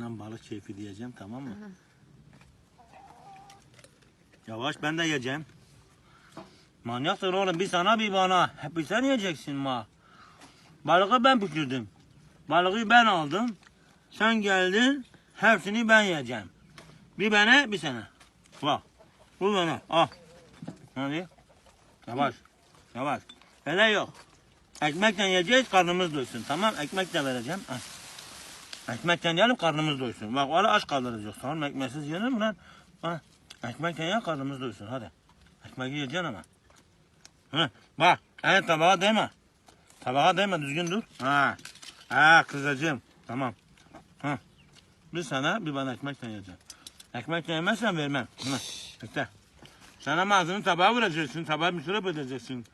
Ben balık keyfi diyeceğim tamam mı? Yavaş ben de yiyeceğim. Manyaksın oğlum bir sana bir bana. Hep bir sen yiyeceksin ma. Balığı ben pişirdim. Balığı ben aldım. Sen geldin. Hepsini ben yiyeceğim. Bir bana bir sana. Bak. Bu bana. Al. Hadi. Yavaş. Yavaş. Öyle yok. Ekmekle yiyeceğiz karnımız doysun. Tamam ekmek de vereceğim. Al. Ekmekten yiyelim karnımız doysun. Bak öyle aç kalırız yoksa. Oğlum ekmeksiz yenir mi lan? Ha. Ekmekten ye karnımız doysun hadi. Ekmek yiyeceksin ama. Hı. Bak. Evet tabağa değme. Tabağa değme düzgün dur. Ha. Ha kızacığım. Tamam. Ha. Bir sana bir bana ekmekten yiyeceğim. Ekmekten yemezsen vermem. Hı. Bekle. Sen ama ağzını tabağa vuracaksın. Tabağı bir süre edeceksin.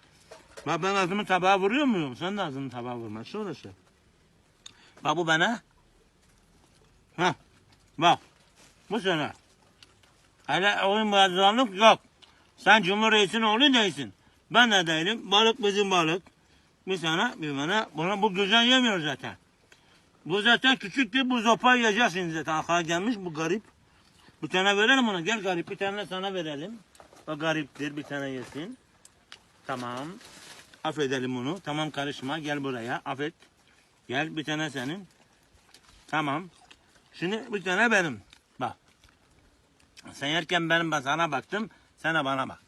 Bak ben ağzımı tabağa vuruyor muyum? Sen de ağzını tabağa vurma. Şurası. Bak bu bana. Ha. Bak. Bu sana. Hele oyun bazılarlık yok. Sen Cumhuriyet'in oğlu değilsin. Ben de değilim. Balık bizim balık. Bir sana bir bana. Buna bu güzel yemiyor zaten. Bu zaten küçüktü. Bu zopa yiyeceksin zaten. Aklıma gelmiş bu garip. Bir tane verelim ona. Gel garip bir tane sana verelim. O gariptir. Bir tane yesin. Tamam. Affedelim onu. Tamam karışma. Gel buraya. Affet. Gel bir tane senin. Tamam. Şimdi bir tane benim. Bak. Sen yerken benim ben sana baktım. De bana bak.